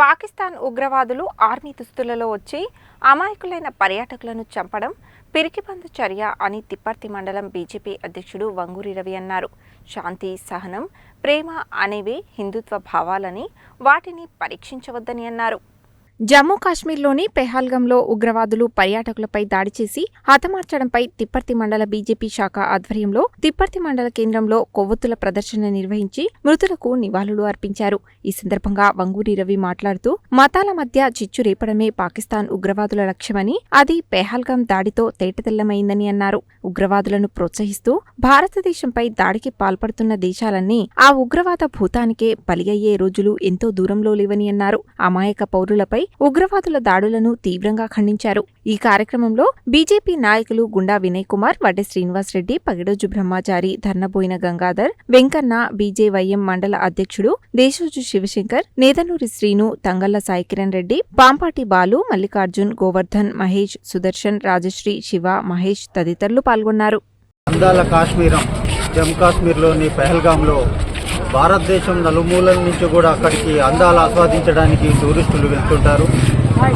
పాకిస్తాన్ ఉగ్రవాదులు ఆర్మీ దుస్తులలో వచ్చి అమాయకులైన పర్యాటకులను చంపడం పిరికిబందు చర్య అని తిప్పర్తి మండలం బీజేపీ అధ్యక్షుడు వంగూరి రవి అన్నారు. శాంతి సహనం ప్రేమ అనేవి హిందుత్వ భావాలని వాటిని పరీక్షించవద్దని అన్నారు. జమ్మూ కాశ్మీర్లోని పెహాల్గంలో ఉగ్రవాదులు పర్యాటకులపై దాడి చేసి హతమార్చడంపై తిప్పర్తి మండల బీజేపీ శాఖ ఆధ్వర్యంలో తిప్పర్తి మండల కేంద్రంలో కొవ్వొత్తుల ప్రదర్శన నిర్వహించి మృతులకు నివాళులు అర్పించారు. ఈ సందర్భంగా వంగూరి రవి మాట్లాడుతూ మతాల మధ్య చిచ్చు రేపడమే పాకిస్తాన్ ఉగ్రవాదుల లక్ష్యమని అది పెహాల్గం దాడితో తేటతెల్లమైందని అన్నారు. ఉగ్రవాదులను ప్రోత్సహిస్తూ భారతదేశంపై దాడికి పాల్పడుతున్న దేశాలన్నీ ఆ ఉగ్రవాద భూతానికే బలి అయ్యే రోజులు ఎంతో దూరంలో లేవని అన్నారు. అమాయక పౌరులపై ఉగ్రవాదుల దాడులను తీవ్రంగా ఖండించారు. ఈ కార్యక్రమంలో బీజేపీ నాయకులు గుండా వినయ్ కుమార్ వడ్డే శ్రీనివాస్ రెడ్డి పగిడోజు బ్రహ్మచారి ధర్నబోయిన గంగాధర్ వెంకన్న బీజేవైఎం మండల అధ్యక్షుడు దేశోజు శివశంకర్ నేదనూరి శ్రీను తంగళ్ళ సాయికిరణ్ రెడ్డి పాంపాటి బాలు మల్లికార్జున్ గోవర్ధన్ మహేష్ సుదర్శన్ రాజశ్రీ శివ మహేష్ తదితరులు పాల్గొన్నారు. అందాల కాశ్మీరం జమ్మూ కాశ్మీర్లోని పెహల్గాంలో భారతదేశం నలుమూలల నుంచి కూడా అక్కడికి అందాలు ఆస్వాదించడానికి టూరిస్టులు వెళ్తుంటారు.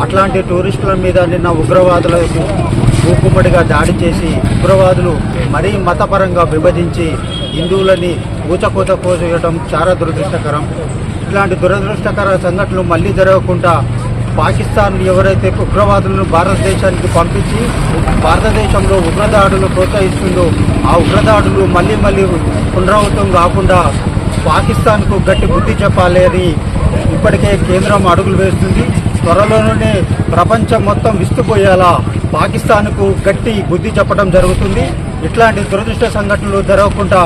అట్లాంటి టూరిస్టుల మీద నిన్న ఉగ్రవాదులకు ఊకుమ్మడిగా దాడి చేసి ఉగ్రవాదులు మరీ మతపరంగా విభజించి హిందువులని ఊచకూత కోసేయడం చాలా దురదృష్టకరం. ఇట్లాంటి దురదృష్టకర సంఘటనలు మళ్ళీ జరగకుండా పాకిస్తాన్ ఎవరైతే ఉగ్రవాదులను భారతదేశానికి పంపించి భారతదేశంలో ఉగ్రదాడులు ప్రోత్సహిస్తుందో ఆ ఉగ్రదాడులు మళ్ళీ మళ్ళీ పునరావృతం కాకుండా పాకిస్తాన్కు గట్టి బుద్ధి చెప్పాలి అని ఇప్పటికే కేంద్రం అడుగులు వేస్తుంది. త్వరలోనే ప్రపంచం మొత్తం విస్తుపోయేలా పాకిస్తాన్కు గట్టి బుద్ధి చెప్పడం జరుగుతుంది. ఇట్లాంటి దురదృష్ట సంఘటనలు జరగకుండా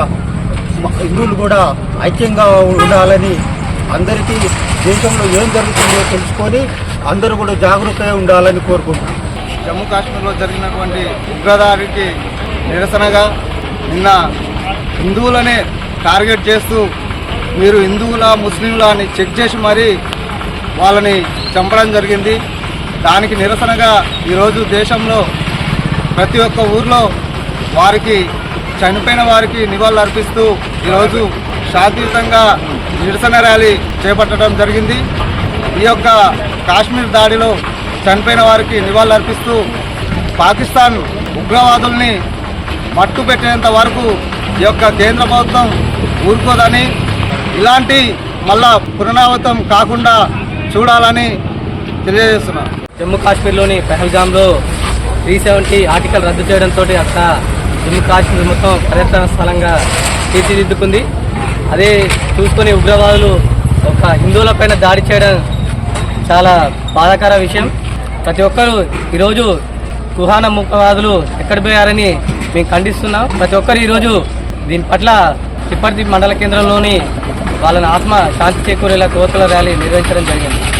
హిందువులు కూడా ఐక్యంగా ఉండాలని అందరికీ దేశంలో ఏం జరుగుతుందో తెలుసుకొని అందరూ కూడా జాగ్రత్తగా ఉండాలని కోరుకుంటున్నాం. జమ్మూ కాశ్మీర్లో జరిగినటువంటి ఉగ్రదాడికి నిరసనగా నిన్న హిందువులనే టార్గెట్ చేస్తూ మీరు హిందువుల ముస్లింల అని చెక్ చేసి మరీ వాళ్ళని చంపడం జరిగింది. దానికి నిరసనగా ఈరోజు దేశంలో ప్రతి ఒక్క ఊర్లో వారికి చనిపోయిన వారికి నివాళులు అర్పిస్తూ ఈరోజు శాంతియుతంగా నిరసన ర్యాలీ చేపట్టడం జరిగింది. ఈ యొక్క కాశ్మీర్ దాడిలో చనిపోయిన వారికి నివాళులు అర్పిస్తూ పాకిస్తాన్ ఉగ్రవాదుల్ని మట్టు పెట్టేంత వరకు ఈ యొక్క కేంద్ర ప్రభుత్వం ఊరుకోదని ఇలాంటి మళ్ళా పునరావృతం కాకుండా చూడాలని తెలియజేస్తున్నాను జమ్మూ కాశ్మీర్లోని పెహల్గామ్లో త్రీ సెవెంటీ ఆర్టికల్ రద్దు చేయడంతో అక్కడ జమ్మూ కాశ్మీర్ మొత్తం పర్యటన స్థలంగా తీర్చిదిద్దుకుంది. అదే చూసుకొని ఉగ్రవాదులు ఒక హిందువులపైన దాడి చేయడం చాలా బాధాకర విషయం. ప్రతి ఒక్కరూ ఈరోజు కుహాన ముఖవాదులు ఎక్కడ పోయారని మేము ఖండిస్తున్నాం. ప్రతి ఒక్కరు ఈరోజు దీని పట్ల తిప్పర్తి మండల కేంద్రంలోని వాళ్ళని ఆత్మ శాంతి చేకూరేలా కోతల ర్యాలీ నిర్వహించడం జరిగింది.